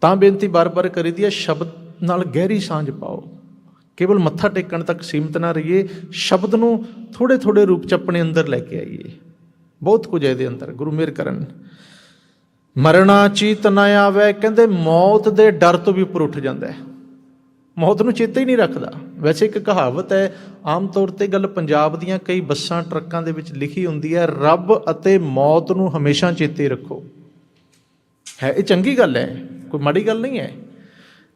ਤਾਂ ਬੇਨਤੀ ਬਾਰ-ਬਾਰ ਕਰੀਦੀ ਹੈ, ਸ਼ਬਦ ਨਾਲ ਗਹਿਰੀ ਸਾਂਝ ਪਾਓ। ਕੇਵਲ ਮੱਥਾ ਟੇਕਣ ਤੱਕ ਸੀਮਤ ਨਾ ਰਹੀਏ, ਸ਼ਬਦ ਨੂੰ ਥੋੜੇ ਥੋੜੇ ਰੂਪ ਚ ਆਪਣੇ ਅੰਦਰ ਲੈ ਕੇ ਆਈਏ। ਬਹੁਤ ਕੁਝ ਇਹਦੇ ਅੰਦਰ, ਗੁਰੂ ਮੇਰ ਕਰਨ। ਮਰਨਾ ਚੀਤ ਨਾ ਆਵੇ, ਕਹਿੰਦੇ ਮੌਤ ਦੇ ਡਰ ਤੋਂ ਵੀ ਉੱਪਰ ਉੱਠ ਜਾਂਦਾ ਹੈ। ਮੌਤ ਨੂੰ ਚੇਤੇ ਹੀ ਨਹੀਂ ਰੱਖਦਾ। ਵੈਸੇ ਇੱਕ ਕਹਾਵਤ ਹੈ, ਆਮ ਤੌਰ ਤੇ ਗੱਲ ਪੰਜਾਬ ਦੀਆਂ ਕਈ ਬੱਸਾਂ, ਟਰੱਕਾਂ ਦੇ ਵਿੱਚ ਲਿਖੀ ਹੁੰਦੀ ਹੈ, ਰੱਬ ਅਤੇ ਮੌਤ ਨੂੰ ਹਮੇਸ਼ਾ ਚੇਤੇ ਰੱਖੋ। ਹੈ, ਇਹ ਚੰਗੀ ਗੱਲ ਹੈ। ਕੋਈ ਮਾੜੀ ਗੱਲ ਨਹੀਂ ਹੈ।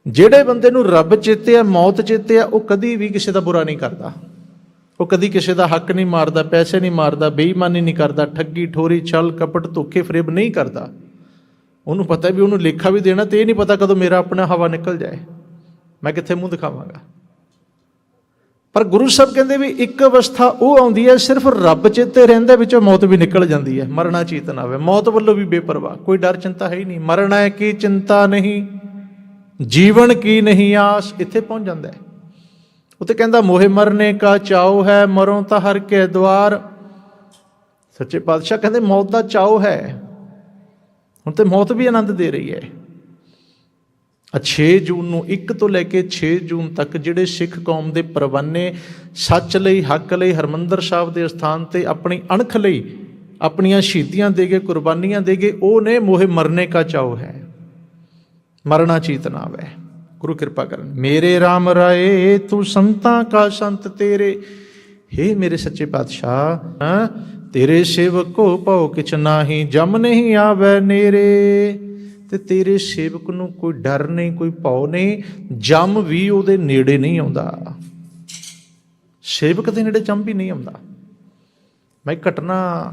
ਜਿਹੜੇ ਬੰਦੇ ਨੂੰ ਰੱਬ ਚੇਤੇ ਆ, ਮੌਤ ਚੇਤੇ ਆ, ਉਹ ਕਦੀ ਵੀ ਕਿਸੇ ਦਾ ਬੁਰਾ ਨਹੀਂ ਕਰਦਾ। ਉਹ ਕਦੀ ਕਿਸੇ ਦਾ ਹੱਕ ਨਹੀਂ ਮਾਰਦਾ, ਪੈਸੇ ਨਹੀਂ ਮਾਰਦਾ, ਬੇਈਮਾਨੀ ਨਹੀਂ ਕਰਦਾ, ਠੱਗੀ, ਠੋਰੀ, ਛਲ, ਕਪਟ, ਧੋਖੇ, ਫਰੇਬ ਨਹੀਂ ਕਰਦਾ। ਉਹਨੂੰ ਪਤਾ ਵੀ ਉਹਨੂੰ ਲੇਖਾ ਵੀ ਦੇਣਾ ਤੇ ਇਹ ਨਹੀਂ ਪਤਾ ਕਦੋਂ ਮੇਰਾ ਆਪਣਾ ਹਵਾ ਨਿਕਲ ਜਾਏ। ਮੈਂ ਕਿੱਥੇ ਮੂੰਹ ਦਿਖਾਵਾਂਗਾ? ਪਰ ਗੁਰੂ ਸਾਹਿਬ ਕਹਿੰਦੇ ਵੀ ਇੱਕ ਅਵਸਥਾ ਉਹ ਆਉਂਦੀ ਹੈ, ਸਿਰਫ ਰੱਬ ਚੇਤੇ ਰਹਿੰਦੇ ਵਿੱਚੋਂ ਮੌਤ ਵੀ ਨਿਕਲ ਜਾਂਦੀ ਹੈ, ਮਰਨਾ ਚੇਤਨ ਆਵੇ ਮੌਤ ਵੱਲੋਂ ਵੀ ਬੇਪਰਵਾਹ, ਕੋਈ ਡਰ ਚਿੰਤਾ ਹੈ ਹੀ ਨਹੀਂ। ਮਰਨਾ ਹੈ ਕੀ ਚਿੰਤਾ ਨਹੀਂ, ਜੀਵਨ ਕੀ ਨਹੀਂ, ਆਸ ਇੱਥੇ ਪਹੁੰਚ ਜਾਂਦਾ ਹੈ। ਉਤੇ ਕਹਿੰਦਾ, ਮੋਹਿ ਮਰਨੇ ਕਾ ਚਾਉ ਹੈ, ਮਰੋਂ ਤਾਂ ਹਰ ਕੇ ਦਵਾਰ। ਸੱਚੇ ਪਾਤਸ਼ਾਹ ਕਹਿੰਦੇ, ਮੌਤ ਦਾ ਚਾਉ ਹੈ। ਹੁਣ ਤੇ ਮੌਤ ਵੀ ਆਨੰਦ ਦੇ ਰਹੀ ਹੈ। 6 ਜੂਨ ਨੂੰ 1 ਤੋਂ ਲੈ ਕੇ 6 ਜੂਨ ਤੱਕ ਜਿਹੜੇ ਸਿੱਖ ਕੌਮ ਦੇ ਪਰਵਾਨੇ ਸੱਚ ਲਈ ਹੱਕ ਲਈ ਹਰਮੰਦਰ ਸਾਹਿਬ ਦੇ ਸਥਾਨ ਤੇ ਆਪਣੀ ਅਣਖ ਲਈ ਆਪਣੀਆਂ ਸ਼ਹੀਦੀਆਂ ਦੇ ਕੇ ਕੁਰਬਾਨੀਆਂ ਦੇ ਕੇ ਉਹ ਨੇ ਮੋਹੇ ਮਰਨੇ ਕਾ ਚਾਉ ਹੈ। ਮਰਨਾ ਚੀਤ ਵੈ ਗੁਰੂ ਕਿਰਪਾ ਕਰਨ। ਮੇਰੇ RAM ਰਾਏ ਤੂੰ ਸੰਤਾਂ ਕਾ ਸੰਤ ਤੇਰੇ। हे ਮੇਰੇ ਸੱਚੇ ਪਾਤਸ਼ਾਹ ਹੈਂ, ਤੇਰੇ ਸੇਵਕ ਕੋ ਭਉ ਕਿਛ ਨਾਹੀ ਜਮ ਨਹੀਂ ਆਵੇ ਨੇਰੇ। ਤੇ ਤੇਰੇ ਸੇਵਕ ਨੂੰ ਕੋਈ ਡਰ ਨਹੀਂ, ਕੋਈ ਭਉ ਨਹੀਂ, ਜਮ ਵੀ ਉਹਦੇ ਨੇੜੇ ਨਹੀਂ ਆਉਂਦਾ। ਸੇਵਕ ਦੇ ਨੇੜੇ ਜਮ ਵੀ ਨਹੀਂ ਆਉਂਦਾ। ਮੈਂ ਘਟਨਾ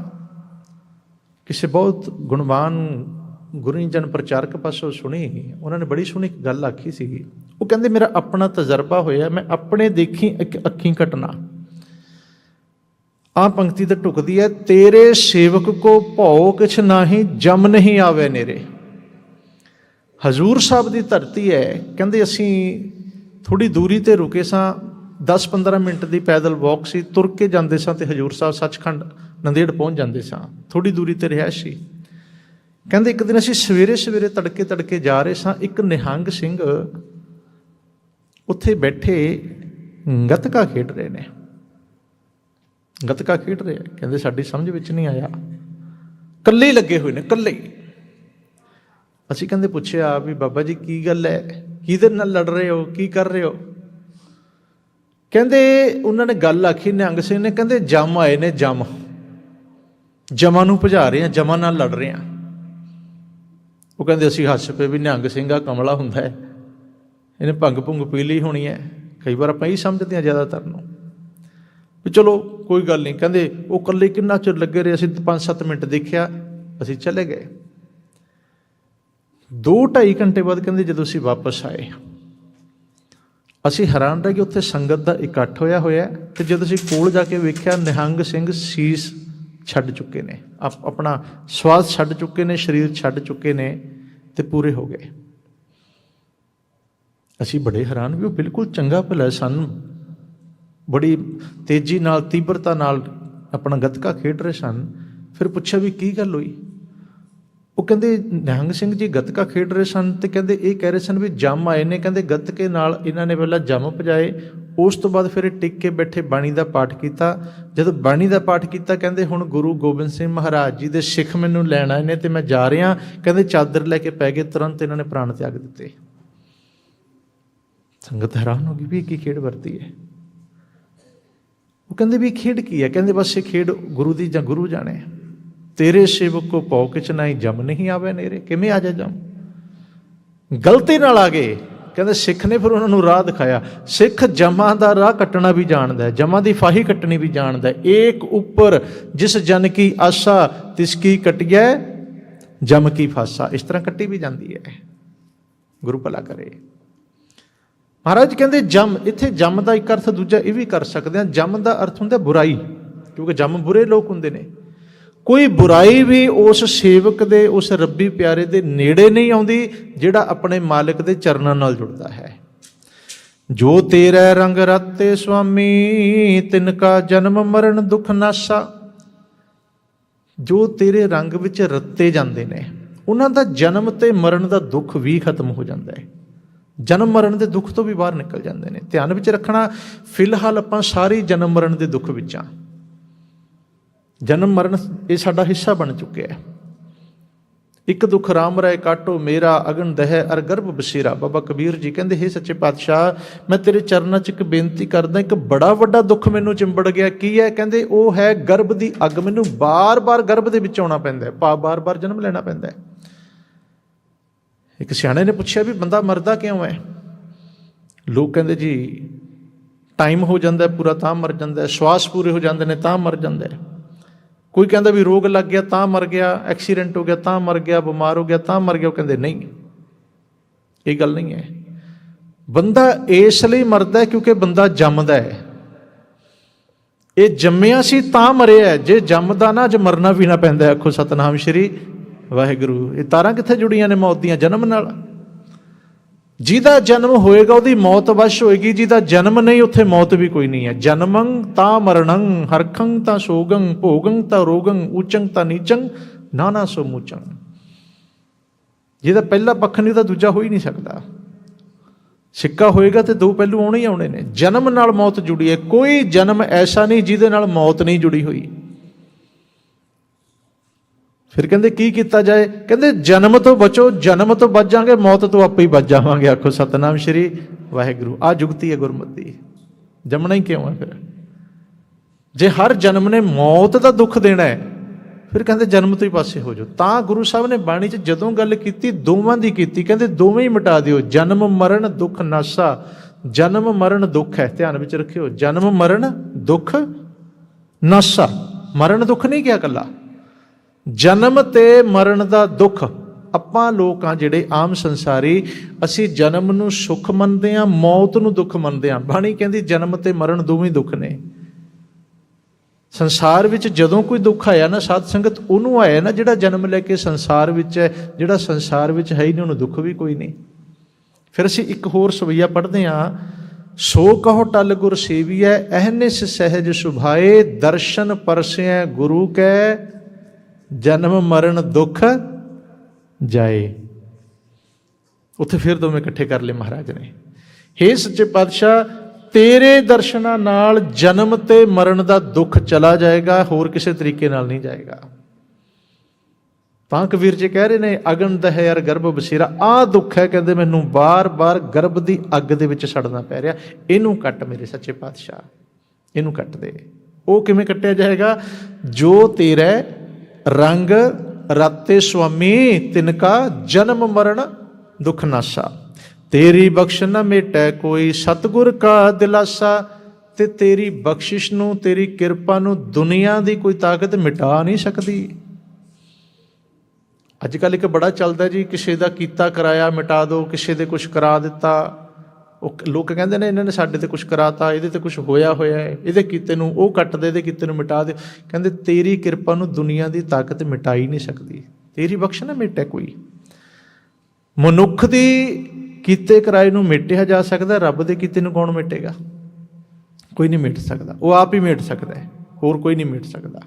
ਕਿਸੇ ਬਹੁਤ ਗੁਣਵਾਨ ਗੁਰੂ ਜਨ ਪ੍ਰਚਾਰਕ ਪਾਸੋਂ ਸੁਣੀ। ਉਹਨਾਂ ਨੇ ਬੜੀ ਸੋਹਣੀ ਗੱਲ ਆਖੀ ਸੀਗੀ ਉਹ ਕਹਿੰਦੇ, ਮੇਰਾ ਆਪਣਾ ਤਜਰਬਾ ਹੋਇਆ, ਮੈਂ ਆਪਣੇ ਦੇਖੀ ਇੱਕ ਅੱਖੀਂ ਘਟਨਾ। ਆ ਪੰਕਤੀ ਤੇ ਟੁਕਦੀ ਹੈ, ਤੇਰੇ ਸੇਵਕ ਕੋ ਭਉ ਕਿਛ ਨਾਹੀ, ਜਮ ਨਹੀਂ ਆਵੇ ਨੇਰੇ। ਹਜ਼ੂਰ ਸਾਹਿਬ ਦੀ ਧਰਤੀ ਹੈ। ਕਹਿੰਦੇ ਅਸੀਂ ਥੋੜੀ ਦੂਰੀ ਤੇ ਰੁਕੇ ਸਾਂ। 10-15 ਮਿੰਟ ਦੀ ਪੈਦਲ ਵਾਕ ਸੀ। ਤੁਰ ਕੇ ਜਾਂਦੇ ਸਾਂ ਤੇ ਹਜ਼ੂਰ ਸਾਹਿਬ ਸੱਚਖੰਡ ਨੰਦੇੜ ਪਹੁੰਚ ਜਾਂਦੇ ਸਾਂ। ਥੋੜੀ ਦੂਰੀ ਤੇ ਰਿਹਾ ਸੀ। ਕਹਿੰਦੇ ਇੱਕ ਦਿਨ ਅਸੀਂ ਸਵੇਰੇ ਸਵੇਰੇ ਤੜਕੇ ਤੜਕੇ ਜਾ ਰਹੇ ਸਾਂ। ਇੱਕ ਨਿਹੰਗ ਸਿੰਘ ਉੱਥੇ ਬੈਠੇ ਗੱਤਕਾ ਖੇਡ ਰਹੇ ਨੇ। ਗੱਤਕਾ ਖੇਡ ਰਹੇ। ਕਹਿੰਦੇ ਸਾਡੀ ਸਮਝ ਵਿੱਚ ਨਹੀਂ ਆਇਆ। ਕੱਲੇ ਲੱਗੇ ਹੋਏ ਨੇ ਕੱਲੇ ਅਸੀਂ ਕਹਿੰਦੇ ਪੁੱਛਿਆ ਵੀ, ਬਾਬਾ ਜੀ ਕੀ ਗੱਲ ਹੈ? ਕਿਹਦੇ ਨਾਲ ਲੜ ਰਹੇ ਹੋ? ਕੀ ਕਰ ਰਹੇ ਹੋ? ਕਹਿੰਦੇ ਉਹਨਾਂ ਨੇ ਗੱਲ ਆਖੀ, ਨਿਹੰਗ ਸਿੰਘ ਨੇ ਕਹਿੰਦੇ, ਜਮ ਆਏ ਨੇ, ਜਮ। ਜਮਾਂ ਨੂੰ ਭਜਾ ਰਹੇ ਆ ਜਮਾਂ ਨਾਲ ਲੜ ਰਹੇ ਆ ਉਹ ਕਹਿੰਦੇ, ਅਸੀਂ ਹੱਸ ਪਏ ਵੀ ਨਿਹੰਗ ਸਿੰਘ ਆ, ਕਮਲਾ ਹੁੰਦਾ ਹੈ। ਇਹਨੇ ਭੰਗ ਭੁੰਗ ਪੀ ਲਈ ਹੋਣੀ ਹੈ। ਕਈ ਵਾਰ ਆਪਾਂ ਇਹ ਸਮਝਦੇ ਹਾਂ ਜ਼ਿਆਦਾਤਰ ਨੂੰ। ਵੀ ਚਲੋ, ਕੋਈ ਗੱਲ ਨਹੀਂ। ਕਹਿੰਦੇ, ਉਹ ਇਕੱਲੇ ਕਿੰਨਾ ਚਿਰ ਲੱਗੇ ਰਹੇ? ਅਸੀਂ 5-7 ਮਿੰਟ ਦੇਖਿਆ, ਅਸੀਂ ਚਲੇ ਗਏ। 2-2.5 ਘੰਟੇ ਬਾਅਦ ਕਹਿੰਦੇ ਜਦੋਂ ਅਸੀਂ ਵਾਪਸ ਆਏ, ਅਸੀਂ ਹੈਰਾਨ ਰਹਿ ਗਏ ਉੱਥੇ ਸੰਗਤ ਦਾ ਇਕੱਠ ਹੋਇਆ ਹੋਇਆ ਹੈ ਤੇ ਜਦੋਂ ਅਸੀਂ ਕੋਲ ਜਾ ਕੇ ਵੇਖਿਆ, ਨਿਹੰਗ ਸਿੰਘ ਸੀਸ ਛੱਡ ਚੁੱਕੇ ਨੇ ਆਪਣਾ ਸਵਾਦ ਛੱਡ ਚੁੱਕੇ ਨੇ, ਸਰੀਰ ਛੱਡ ਚੁੱਕੇ ਨੇ ਤੇ ਪੂਰੇ ਹੋ ਗਏ। ਅਸੀਂ ਬੜੇ ਹੈਰਾਨ ਵੀ ਉਹ ਬਿਲਕੁਲ ਚੰਗਾ ਭਲਾ ਸਨ ਬੜੀ ਤੇਜ਼ੀ ਨਾਲ, ਤੀਬਰਤਾ ਨਾਲ ਆਪਣਾ ਗੱਤਕਾ ਖੇਡ ਰਹੇ ਸਨ। ਫਿਰ ਪੁੱਛਿਆ ਵੀ ਕੀ ਗੱਲ ਹੋਈ? ਉਹ ਕਹਿੰਦੇ, ਨਿਹੰਗ ਸਿੰਘ ਜੀ ਗੱਤਕਾ ਖੇਡ ਰਹੇ ਸਨ ਤੇ ਕਹਿੰਦੇ ਇਹ ਕਹਿ ਰਹੇ ਸਨ ਵੀ ਜੰਮ ਆਏ ਨੇ। ਕਹਿੰਦੇ ਗੱਤਕੇ ਨਾਲ ਇਹਨਾਂ ਨੇ ਪਹਿਲਾਂ ਜੰਮ ਪਜਾਏ ਉਸ ਤੋਂ ਬਾਅਦ ਫਿਰ ਇਹ ਟਿਕ ਕੇ ਬੈਠੇ ਬਾਣੀ ਦਾ ਪਾਠ ਕੀਤਾ। ਜਦੋਂ ਬਾਣੀ ਦਾ ਪਾਠ ਕੀਤਾ, ਕਹਿੰਦੇ ਹੁਣ ਗੁਰੂ ਗੋਬਿੰਦ ਸਿੰਘ ਮਹਾਰਾਜ ਜੀ ਦੇ ਸਿੱਖ ਮੈਨੂੰ ਲੈਣ ਆਏ ਨੇ ਤੇ ਮੈਂ ਜਾ ਰਿਹਾ। ਕਹਿੰਦੇ ਚਾਦਰ ਲੈ ਕੇ ਪੈ ਗਏ, ਤੁਰੰਤ ਇਹਨਾਂ ਨੇ ਪ੍ਰਾਣ ਤਿਆਗ ਦਿੱਤੇ। ਸੰਗਤ ਹੈਰਾਨ ਹੋ ਗਈ ਵੀ ਇਹ ਕੀ ਖੇਡ ਵਰਤੀ ਹੈ। ਉਹ ਕਹਿੰਦੇ ਵੀ ਇਹ ਖੇਡ ਕੀ ਹੈ? ਕਹਿੰਦੇ ਬਸ ਇਹ ਖੇਡ ਗੁਰੂ ਦੀ ਜਾਂ ਗੁਰੂ ਜਾਣੇ। ਤੇਰੇ ਸੇਵਕ ਕੋ ਭਉ ਕਿਛ ਨਹੀਂ, ਜਮ ਨਹੀਂ ਆਵੇ ਨੇਰੇ ਕਿਵੇਂ ਆ ਜਾ ਜਮ? ਗਲਤੀ ਨਾਲ ਆ ਗਏ। ਕਹਿੰਦੇ ਸਿੱਖ ਨੇ ਫਿਰ ਉਹਨਾਂ ਨੂੰ ਰਾਹ ਦਿਖਾਇਆ। ਸਿੱਖ ਜਮਾਂ ਦਾ ਰਾਹ ਕੱਟਣਾ ਵੀ ਜਾਣਦਾ ਹੈ, ਜਮਾਂ ਦੀ ਫਾਹੀ ਕੱਟਣੀ ਵੀ ਜਾਣਦਾ ਹੈ। ਏਕ ਉੱਪਰ ਜਿਸ ਜਨ ਕੀ ਆਸਾ, ਤਿਸ ਕੀ ਕਟਿਐ, ਜਮ ਕੀ ਫਾਸਾ। ਇਸ ਤਰ੍ਹਾਂ ਕੱਟੀ ਵੀ ਜਾਂਦੀ ਹੈ। ਗੁਰੂ ਭਲਾ ਕਰੇ। ਮਹਾਰਾਜ ਕਹਿੰਦੇ ਜਮ, ਇੱਥੇ ਜਮ ਦਾ ਇੱਕ ਅਰਥ ਦੂਜਾ ਇਹ ਵੀ ਕਰ ਸਕਦੇ ਹਾਂ। ਜਮ ਦਾ ਅਰਥ ਹੁੰਦਾ ਬੁਰਾਈ, ਕਿਉਂਕਿ ਜਮ ਬੁਰੇ ਲੋਕ ਹੁੰਦੇ ਨੇ। ਕੋਈ ਬੁਰਾਈ ਵੀ ਉਸ ਸੇਵਕ ਦੇ, ਉਸ ਰੱਬੀ ਪਿਆਰੇ ਦੇ ਨੇੜੇ ਨਹੀਂ ਆਉਂਦੀ, ਜਿਹੜਾ ਆਪਣੇ ਮਾਲਕ ਦੇ ਚਰਨਾਂ ਨਾਲ ਜੁੜਦਾ ਹੈ। ਜੋ ਤੇਰਾ ਰੰਗ ਰਤੇ ਸੁਆਮੀ ਤਿਨ ਕਾ ਜਨਮ ਮਰਨ ਦੁਖ ਨਾਸਾ। ਜੋ ਤੇਰੇ ਰੰਗ ਵਿੱਚ ਰੱਤੇ ਜਾਂਦੇ ਨੇ, ਉਹਨਾਂ ਦਾ ਜਨਮ ਤੇ ਮਰਨ ਦਾ ਦੁੱਖ ਵੀ ਖਤਮ ਹੋ ਜਾਂਦਾ ਹੈ। ਜਨਮ ਮਰਨ ਦੇ ਦੁੱਖ ਤੋਂ ਵੀ ਬਾਹਰ ਨਿਕਲ ਜਾਂਦੇ ਨੇ। ਧਿਆਨ ਵਿੱਚ ਰੱਖਣਾ, ਫਿਲਹਾਲ ਆਪਾਂ ਸਾਰੇ ਜਨਮ ਮਰਨ ਦੇ ਦੁੱਖ ਵਿੱਚ ਆ ਜਨਮ ਮਰਨ ਇਹ ਸਾਡਾ ਹਿੱਸਾ ਬਣ ਚੁੱਕਿਆ ਹੈ। ਇੱਕ ਦੁੱਖ ਰਾਮ ਰਹਿ ਕਾਟੋ, ਮੇਰਾ ਅਗਨ ਦਹਿ, ਅਰ ਗਰਭ ਬਸੀਰਾ। ਬਾਬਾ ਕਬੀਰ ਜੀ ਕਹਿੰਦੇ, ਹੈ ਸੱਚੇ ਪਾਤਸ਼ਾਹ, ਮੈਂ ਤੇਰੇ ਚਰਨਾਂ 'ਚ ਇੱਕ ਬੇਨਤੀ ਕਰਦਾ, ਇੱਕ ਬੜਾ ਵੱਡਾ ਦੁੱਖ ਮੈਨੂੰ ਚਿੰਬੜ ਗਿਆ। ਕੀ ਹੈ? ਕਹਿੰਦੇ, ਉਹ ਹੈ ਗਰਭ ਦੀ ਅੱਗ। ਮੈਨੂੰ ਬਾਰ-ਬਾਰ ਗਰਭ ਦੇ ਵਿੱਚ ਆਉਣਾ ਪੈਂਦਾ ਹੈ। ਪਾ ਬਾਰ-ਬਾਰ ਜਨਮ ਲੈਣਾ ਪੈਂਦਾ ਹੈ। ਇੱਕ ਸਿਆਣੇ ਨੇ ਪੁੱਛਿਆ ਵੀ, ਬੰਦਾ ਮਰਦਾ ਕਿਉਂ ਹੈ? ਲੋਕ ਕਹਿੰਦੇ, ਜੀ ਟਾਈਮ ਹੋ ਜਾਂਦਾ ਪੂਰਾ ਤਾਂ ਮਰ ਜਾਂਦਾ ਸਵਾਸ ਪੂਰੇ ਹੋ ਜਾਂਦੇ ਨੇ, ਤਾਂ ਮਰ ਜਾਂਦਾ ਹੈ। ਕੋਈ ਕਹਿੰਦਾ ਵੀ ਰੋਗ ਲੱਗ ਗਿਆ ਤਾਂ ਮਰ ਗਿਆ, ਐਕਸੀਡੈਂਟ ਹੋ ਗਿਆ ਤਾਂ ਮਰ ਗਿਆ, ਬਿਮਾਰ ਹੋ ਗਿਆ ਤਾਂ ਮਰ ਗਿਆ, ਉਹ ਕਹਿੰਦੇ ਨਹੀਂ। ਇਹ ਗੱਲ ਨਹੀਂ ਹੈ। ਬੰਦਾ ਇਸ ਲਈ ਮਰਦਾ ਕਿਉਂਕਿ ਬੰਦਾ ਜੰਮਦਾ ਹੈ। ਇਹ ਜੰਮਿਆ ਸੀ ਤਾਂ ਮਰਿਆ ਜੇ ਜੰਮਦਾ ਨਾ, ਅੱਜ ਮਰਨਾ ਵੀ ਨਾ ਪੈਂਦਾ ਆਖੋ ਸਤਨਾਮ ਸ਼੍ਰੀ ਵਾਹਿਗੁਰੂ। ਇਹ ਤਾਰਾਂ ਕਿੱਥੇ ਜੁੜੀਆਂ ਨੇ ਮੌਤ ਦੀਆਂ? ਜਨਮ ਨਾਲ। ਜਿਹਦਾ ਜਨਮ ਹੋਏਗਾ ਉਹਦੀ ਮੌਤ ਵਸ਼ ਹੋਏਗੀ, ਜਿਹਦਾ ਜਨਮ ਨਹੀਂ ਉੱਥੇ ਮੌਤ ਵੀ ਕੋਈ ਨਹੀਂ ਹੈ। ਜਨਮੰ ਤਾਂ ਮਰਣੰ, ਹਰਖੰ ਤਾਂ ਸੋਗੰ, ਭੋਗੰ ਤਾਂ ਰੋਗੰ ਉਚੰ ਤਾਂ ਨੀਚੰ, ਨਾਨਾ ਸੋ ਮੂਚੰ। ਜਿਹਦਾ ਪਹਿਲਾ ਪੱਖ ਨਹੀਂ ਤਾਂ ਦੂਜਾ ਹੋ ਹੀ ਨਹੀਂ ਸਕਦਾ। ਸਿੱਕਾ ਹੋਏਗਾ ਤੇ ਦੋ ਪਹਿਲੂ ਆਉਣੇ ਹੀ ਆਉਣੇ ਨੇ। ਜਨਮ ਨਾਲ ਮੌਤ ਜੁੜੀ ਹੈ। ਕੋਈ ਜਨਮ ਐਸਾ ਨਹੀਂ ਜਿਹਦੇ ਨਾਲ ਮੌਤ ਨਹੀਂ ਜੁੜੀ ਹੋਈ। ਫਿਰ ਕਹਿੰਦੇ, ਕੀ ਕੀਤਾ ਜਾਏ? ਕਹਿੰਦੇ, ਜਨਮ ਤੋਂ ਬਚੋ, ਜਨਮ ਤੋਂ ਬਚ ਜਾਾਂਗੇ, ਮੌਤ ਤੋਂ ਆਪੇ ਹੀ ਬਚ ਜਾਵਾਂਗੇ, ਆਖੋ ਸਤਨਾਮ ਸ਼੍ਰੀ ਵਾਹਿਗੁਰੂ। ਆ ਜੁਗਤੀ ਹੈ ਗੁਰਮਤਿ ਜੰਮਣਾ ਹੀ ਕਿਉਂ ਹੈ ਫਿਰ? ਜੇ ਹਰ ਜਨਮ ਨੇ ਮੌਤ ਦਾ ਦੁੱਖ ਦੇਣਾ ਹੈ, ਫਿਰ ਕਹਿੰਦੇ, ਜਨਮ ਤੋਂ ਹੀ ਪਾਸੇ ਹੋ ਜਾਓ। ਤਾਂ ਗੁਰੂ ਸਾਹਿਬ ਨੇ ਬਾਣੀ 'ਚ ਜਦੋਂ ਗੱਲ ਕੀਤੀ, ਦੋਵਾਂ ਦੀ ਕੀਤੀ, ਕਹਿੰਦੇ, ਦੋਵੇਂ ਹੀ ਮਿਟਾ ਦਿਓ। ਜਨਮ, ਮਰਨ, ਦੁੱਖ, ਨਾਸਾ। ਜਨਮ, ਮਰਨ, ਦੁੱਖ ਹੈ। ਧਿਆਨ ਵਿੱਚ ਰੱਖਿਓ। ਜਨਮ, ਮਰਨ, ਦੁੱਖ, ਨਾਸਾ। ਮਰਨ, ਦੁੱਖ ਨਹੀਂ ਕਿਹਾ ਕੱਲਾ ਜਨਮ ਤੇ ਮਰਨ ਦਾ ਦੁੱਖ। ਆਪਾਂ ਲੋਕ ਆ ਜਿਹੜੇ ਆਮ ਸੰਸਾਰੀ, ਅਸੀਂ ਜਨਮ ਨੂੰ ਸੁੱਖ ਮੰਨਦੇ ਆ ਮੌਤ ਨੂੰ ਦੁੱਖ ਮੰਨਦੇ ਆ ਬਾਣੀ ਕਹਿੰਦੀ ਜਨਮ ਤੇ ਮਰਨ ਦੋਵੇਂ ਦੁੱਖ ਨੇ। ਸੰਸਾਰ ਵਿੱਚ ਜਦੋਂ ਕੋਈ ਦੁੱਖ ਆਇਆ ਨਾ, ਸਾਧ ਸੰਗਤ ਉਹਨੂੰ ਆਇਆ ਨਾ ਜਿਹੜਾ ਜਨਮ ਲੈ ਕੇ ਸੰਸਾਰ ਵਿੱਚ ਹੈ, ਜਿਹੜਾ ਸੰਸਾਰ ਵਿੱਚ ਹੈ ਹੀ ਨਹੀਂ, ਉਹਨੂੰ ਦੁੱਖ ਵੀ ਕੋਈ ਨਹੀਂ। ਫਿਰ ਅਸੀਂ ਇੱਕ ਹੋਰ ਸਵਈਆ ਪੜ੍ਹਦੇ ਆ ਸੋ ਕਹੋ ਟਲ ਗੁਰ ਸੇਵੀਐ, ਅਹਨਿਸ ਸਹਿਜ ਸੁਭਾਏ, ਦਰਸ਼ਨ ਪਰਸਿਐ ਗੁਰੂ ਕੈ ਜਨਮ, ਮਰਨ, ਦੁੱਖ ਜਾਏ। ਉੱਥੇ ਫਿਰ ਦੋਵੇਂ ਇਕੱਠੇ ਕਰ ਲਏ ਮਹਾਰਾਜ ਨੇ। ਹੇ ਸੱਚੇ ਪਾਤਸ਼ਾਹ, ਤੇਰੇ ਦਰਸ਼ਨਾਂ ਨਾਲ ਜਨਮ ਤੇ ਮਰਨ ਦਾ ਦੁੱਖ ਚਲਾ ਜਾਏਗਾ, ਹੋਰ ਕਿਸੇ ਤਰੀਕੇ ਨਾਲ ਨਹੀਂ ਜਾਏਗਾ। ਤਾਂ ਕਬੀਰ ਜੀ ਕਹਿ ਰਹੇ ਨੇ, ਅਗਨ, ਦਹਿ ਯਾਰ ਗਰਭ, ਬਸੀਰਾ ਆ ਦੁੱਖ ਹੈ, ਕਹਿੰਦੇ ਮੈਨੂੰ ਬਾਰ-ਬਾਰ ਗਰਭ ਦੀ ਅੱਗ ਦੇ ਵਿੱਚ ਸੜਨਾ ਪੈ ਰਿਹਾ। ਇਹਨੂੰ ਕੱਟ ਮੇਰੇ ਸੱਚੇ ਪਾਤਸ਼ਾਹ। ਇਹਨੂੰ ਕੱਟ ਦੇ। ਉਹ ਕਿਵੇਂ ਕੱਟਿਆ ਜਾਏਗਾ? ਜੋ ਤੇਰਾ ਰੰਗ, ਰਾਤੇ ਸੁਆਮੀ, ਤਿਨਕਾ, ਜਨਮ ਮਰਨ, ਦੁਖ ਨਾਸਾ। ਤੇਰੀ ਬਖਸ਼ ਨ ਮੇਟੈ ਕੋਈ ਸਤਗੁਰ ਕਾ ਦਿਲਾਸਾ ਤੇ ਤੇਰੀ ਬਖਸ਼ਿਸ਼ ਨੂੰ, ਤੇਰੀ ਕਿਰਪਾ ਨੂੰ ਦੁਨੀਆ ਦੀ ਕੋਈ ਤਾਕਤ ਮਿਟਾ ਨਹੀਂ ਸਕਦੀ। ਅੱਜ ਕੱਲ ਇੱਕ ਬੜਾ ਚੱਲਦਾ ਜੀ, ਕਿਸੇ ਦਾ ਕੀਤਾ ਕਰਾਇਆ ਮਿਟਾ ਦਿਓ ਕਿਸੇ ਦੇ ਕੁਝ ਕਰਾ ਦਿੱਤਾ। ਉਹ ਲੋਕ ਕਹਿੰਦੇ ਨੇ ਇਹਨਾਂ ਨੇ ਸਾਡੇ ਤੇ ਕੁਝ ਕਰਾਤਾ, ਇਹਦੇ ਤੇ ਕੁਝ ਹੋਇਆ ਹੋਇਆ ਹੈ। ਇਹਦੇ ਕੀਤੇ ਨੂੰ ਉਹ ਕੱਟ ਦੇ ਇਹਦੇ ਕੀਤੇ ਨੂੰ ਮਿਟਾ ਦੇ। ਕਹਿੰਦੇ ਤੇਰੀ ਕਿਰਪਾ ਨੂੰ ਦੁਨੀਆ ਦੀ ਤਾਕਤ ਮਿਟਾਈ ਨਹੀਂ ਸਕਦੀ। ਤੇਰੀ ਬਖਸ਼ ਨਾ ਮਿਟੇ ਕੋਈ। ਮਨੁੱਖ ਦੀ ਕੀਤੇ ਕਰਾਏ ਨੂੰ ਮਿਟਿਆ ਜਾ ਸਕਦਾ, ਰੱਬ ਦੇ ਕੀਤੇ ਨੂੰ ਕੌਣ ਮਿਟੇਗਾ? ਕੋਈ ਨਹੀਂ ਮਿਟ ਸਕਦਾ। ਉਹ ਆਪ ਹੀ ਮਿਟ ਸਕਦਾ ਹੈ। ਹੋਰ ਕੋਈ ਨਹੀਂ ਮਿਟ ਸਕਦਾ।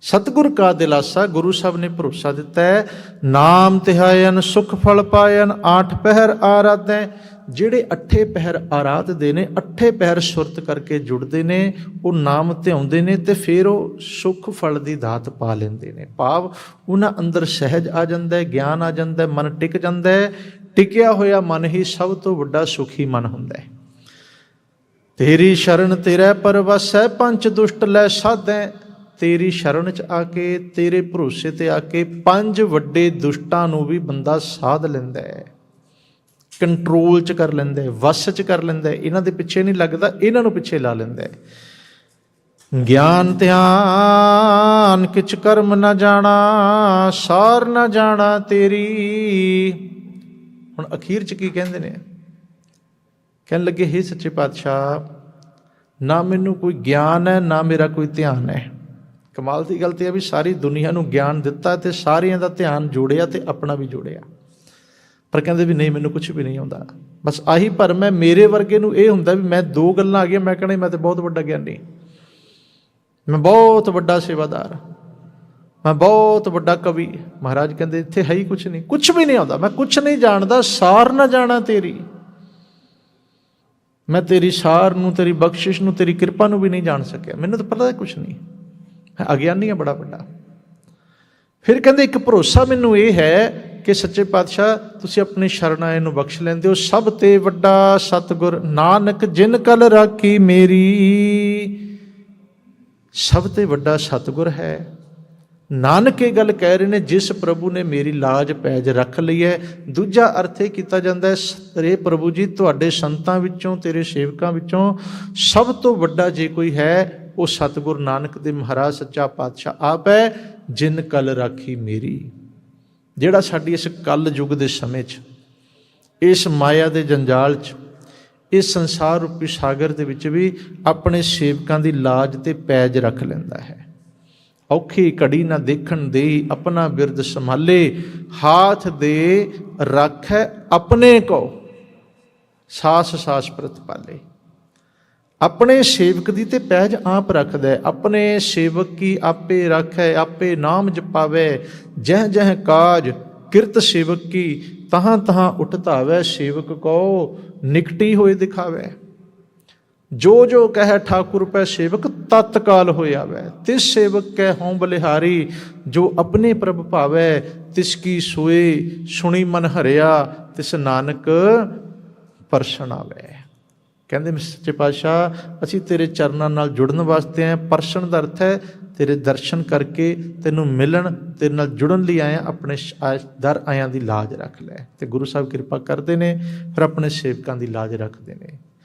ਸਤਿਗੁਰ ਕਾ ਦਿਲਾਸਾ, ਗੁਰੂ ਸਾਹਿਬ ਨੇ ਭਰੋਸਾ ਦਿੱਤਾ ਹੈ, ਨਾਮ ਧਿਆਇਨ ਸੁਖ ਫਲ ਪਾਇਨ ਆਠ ਪਹਿਰ ਆਰਾਧੈ ਜਿਹੜੇ ਅੱਠੇ ਪਹਿਰ ਆਰਾਧਦੇ ਨੇ, ਅੱਠੇ ਪਹਿਰ ਸੁਰਤ ਕਰਕੇ ਜੁੜਦੇ ਨੇ, ਉਹ ਨਾਮ ਧਿਆਉਂਦੇ ਨੇ ਤੇ ਫਿਰ ਉਹ ਸੁਖ ਫਲ ਦੀ ਦਾਤ ਪਾ ਲੈਂਦੇ ਨੇ। ਭਾਵ ਉਹਨਾਂ ਅੰਦਰ ਸਹਿਜ ਆ ਜਾਂਦਾ ਹੈ, ਗਿਆਨ ਆ ਜਾਂਦਾ ਹੈ, ਮਨ ਟਿਕ ਜਾਂਦਾ ਹੈ, ਟਿਕਿਆ ਹੋਇਆ ਮਨ ਹੀ ਸਭ ਤੋਂ ਵੱਡਾ ਸੁਖੀ ਮਨ ਹੁੰਦਾ ਹੈ। ਤੇਰੀ ਸ਼ਰਨ ਤੇਰੇ ਪਰਵਸੈ, ਪੰਜ ਦੁਸ਼ਟ ਲੈ ਸਾਧੈ। ਤੇਰੀ ਸ਼ਰਨ ਚ ਆ ਕੇ, ਤੇਰੇ ਭਰੋਸੇ ਤੇ ਆ ਕੇ ਪੰਜ ਵੱਡੇ ਦੁਸ਼ਟਾਂ ਨੂੰ ਵੀ ਬੰਦਾ ਸਾਧ ਲੈਂਦਾ ਹੈ। ਕੰਟਰੋਲ ਚ ਕਰ ਲੈਂਦਾ ਹੈ, ਵਸ ਚ ਕਰ ਲੈਂਦਾ ਹੈ, ਇਹਨਾਂ ਦੇ ਪਿੱਛੇ ਨਹੀਂ ਲੱਗਦਾ, ਇਹਨਾਂ ਨੂੰ ਪਿੱਛੇ ਲਾ ਲੈਂਦਾ ਹੈ। ਗਿਆਨ ਧਿਆਨ, ਕਿਛ ਕਰਮ ਨਾ ਜਾਣਾ, ਸਾਰ ਨਾ ਜਾਣਾ ਤੇਰੀ। ਹੁਣ ਅਖੀਰ ਚ ਕੀ ਕਹਿੰਦੇ ਨੇ? ਕਹਿਣ ਲੱਗੇ हे ਸੱਚੇ ਪਾਤਸ਼ਾਹ, ਨਾ ਮੈਨੂੰ ਕੋਈ ਗਿਆਨ ਹੈ, ਨਾ ਮੇਰਾ ਕੋਈ ਧਿਆਨ ਹੈ। ਕਮਾਲ ਦੀ ਗੱਲ ਤੇ ਹੈ ਵੀ ਸਾਰੀ ਦੁਨੀਆ ਨੂੰ ਗਿਆਨ ਦਿੱਤਾ ਤੇ ਸਾਰਿਆਂ ਦਾ ਧਿਆਨ ਜੋੜਿਆ ਤੇ ਆਪਣਾ ਵੀ ਜੋੜਿਆ। ਪਰ ਕਹਿੰਦੇ ਵੀ ਨਹੀਂ, ਮੈਨੂੰ ਕੁਝ ਵੀ ਨਹੀਂ ਆਉਂਦਾ। ਬਸ ਆਹੀ ਭਰਮ ਹੈ ਮੇਰੇ ਵਰਗੇ ਨੂੰ ਇਹ ਹੁੰਦਾ ਵੀ ਮੈਂ ਦੋ ਗੱਲਾਂ ਆ ਗਈਆਂ, ਮੈਂ ਕਹਣਾ ਮੈਂ ਤੇ ਬਹੁਤ ਵੱਡਾ ਗਿਆਨੀ ਮੈਂ ਬਹੁਤ ਵੱਡਾ ਸੇਵਾਦਾਰ ਮੈਂ ਬਹੁਤ ਵੱਡਾ ਕਵੀ ਮਹਾਰਾਜ ਕਹਿੰਦੇ, ਇੱਥੇ ਹੈ ਹੀ ਕੁਝ ਨਹੀਂ ਕੁਝ ਵੀ ਨਹੀਂ ਆਉਂਦਾ। ਮੈਂ ਕੁਝ ਨਹੀਂ ਜਾਣਦਾ, ਸਾਰ ਨਾ ਜਾਣਾ ਤੇਰੀ। ਮੈਂ ਤੇਰੀ ਸਾਰ ਨੂੰ, ਤੇਰੀ ਬਖਸ਼ਿਸ਼ ਨੂੰ, ਤੇਰੀ ਕਿਰਪਾ ਨੂੰ ਵੀ ਨਹੀਂ ਜਾਣ ਸਕਿਆ। ਮੈਨੂੰ ਤਾਂ ਪਤਾ ਕੁਝ ਨਹੀਂ। ਮੈਂ ਅਗਿਆਨੀ ਹਾਂ, ਬੜਾ ਵੱਡਾ। ਫਿਰ ਕਹਿੰਦੇ, ਇੱਕ ਭਰੋਸਾ ਮੈਨੂੰ ਇਹ ਹੈ ਕਿ ਸੱਚੇ ਪਾਤਸ਼ਾਹ, ਤੁਸੀਂ ਆਪਣੇ ਸ਼ਰਨਾਏ ਨੂੰ ਬਖਸ਼ ਲੈਂਦੇ ਹੋ। ਸਭ ਤੇ ਵੱਡਾ ਸਤਿਗੁਰ ਨਾਨਕ, ਜਿਨ ਕਲ ਰਾਖੀ ਮੇਰੀ। ਸਭ ਤੇ ਵੱਡਾ ਸਤਿਗੁਰ ਹੈ। ਨਾਨਕ ਇਹ ਗੱਲ ਕਹਿ ਰਹੇ ਨੇ, ਜਿਸ ਪ੍ਰਭੂ ਨੇ ਮੇਰੀ ਲਾਜ ਪੈਜ ਰੱਖ ਲਈ ਹੈ। ਦੂਜਾ ਅਰਥ ਇਹ ਕੀਤਾ ਜਾਂਦਾ ਹੈ, ਰੇ ਪ੍ਰਭੂ ਜੀ, ਤੁਹਾਡੇ ਸੰਤਾਂ ਵਿੱਚੋਂ, ਤੇਰੇ ਸੇਵਕਾਂ ਵਿੱਚੋਂ ਸਭ ਤੋਂ ਵੱਡਾ ਜੇ ਕੋਈ ਹੈ, ਉਹ ਸਤਿਗੁਰ ਨਾਨਕ ਦੇ ਮਹਾਰਾਜ, ਸੱਚਾ ਪਾਤਸ਼ਾਹ ਆਪ ਹੈ, ਜਿਨ ਕਲ ਰਾਖੀ ਮੇਰੀ। ਜਿਹੜਾ ਸਾਡੀ ਇਸ ਕਲ ਯੁੱਗ ਦੇ ਸਮੇਂ 'ਚ, ਇਸ ਮਾਇਆ ਦੇ ਜੰਜਾਲ 'ਚ, ਇਸ ਸੰਸਾਰ ਰੂਪੀ ਸਾਗਰ ਦੇ ਵਿੱਚ ਵੀ ਆਪਣੇ ਸੇਵਕਾਂ ਦੀ ਲਾਜ ਤੇ ਪੈਜ ਰੱਖ ਲੈਂਦਾ ਹੈ। ਔਖੀ ਘੜੀ ਨਾ ਦੇਖਣ ਦੇ ਆਪਣਾ ਬਿਰਦ ਸੰਭਾਲੇ, ਹਾਥ ਦੇ ਰੱਖੈ ਆਪਣੇ ਕੋ, ਸਾਸ ਸਾਸ ਪ੍ਰਤਪਾਲੇ। ਆਪਣੇ ਸੇਵਕ ਦੀ ਤੇ ਪਹਿਜ ਆਪ ਰੱਖਦਾ ਹੈ। ਆਪਣੇ ਸੇਵਕ ਕੀ ਆਪੇ ਰੱਖੈ, ਆਪੇ ਨਾਮ ਜਪਾਵੇ। ਜਹ ਜਹ ਕਾਜ, ਕਿਰਤ ਸੇਵਕ ਕੀ, ਤਹਾਂ ਤਹਾਂ ਉਠਤਾਵੇ ਸੇਵਕ ਕੋ, ਨਿਕਟੀ ਹੋਏ ਦਿਖਾਵੇ। ਜੋ ਜੋ ਕਹੈ ਠਾਕੁਰ ਪੈ ਸੇਵਕ, ਤਤਕਾਲ ਹੋਇ ਆਵੈ। ਤਿਸ ਸੇਵਕ ਕੈ ਹਉ ਬਲਿਹਾਰੀ, ਜੋ ਆਪਣੇ ਪ੍ਰਭ ਭਾਵੈ, ਤਿਸ ਕੀ ਸੋਏ ਸੁਣੀ ਮਨ ਹਰਿਆ, ਤਿਸ ਨਾਨਕ ਪਰਸਨ ਆਵੈ। ਕਹਿੰਦੇ ਮੈਂ ਸੱਚੇ ਪਾਤਸ਼ਾਹ ਅਸੀਂ ਤੇਰੇ ਚਰਨਾਂ ਨਾਲ ਜੁੜਨ ਵਾਸਤੇ ਆਏ ਹਾਂ। ਪਰਸਨ ਦਾ ਅਰਥ ਹੈ ਤੇਰੇ ਦਰਸ਼ਨ ਕਰਕੇ ਤੈਨੂੰ ਮਿਲਣ ਤੇਰੇ ਨਾਲ ਜੁੜਨ ਲਈ ਆਏ ਹਾਂ, ਆਪਣੇ ਸ਼- ਆ- ਦਰ ਆਇਆਂ ਦੀ ਲਾਜ ਰੱਖ ਲੈ। ਤੇ ਗੁਰੂ ਸਾਹਿਬ ਕਿਰਪਾ ਕਰਦੇ ਨੇ ਫਿਰ ਆਪਣੇ ਸੇਵਕਾਂ ਦੀ ਲਾਜ ਰੱਖਦੇ ਨੇ।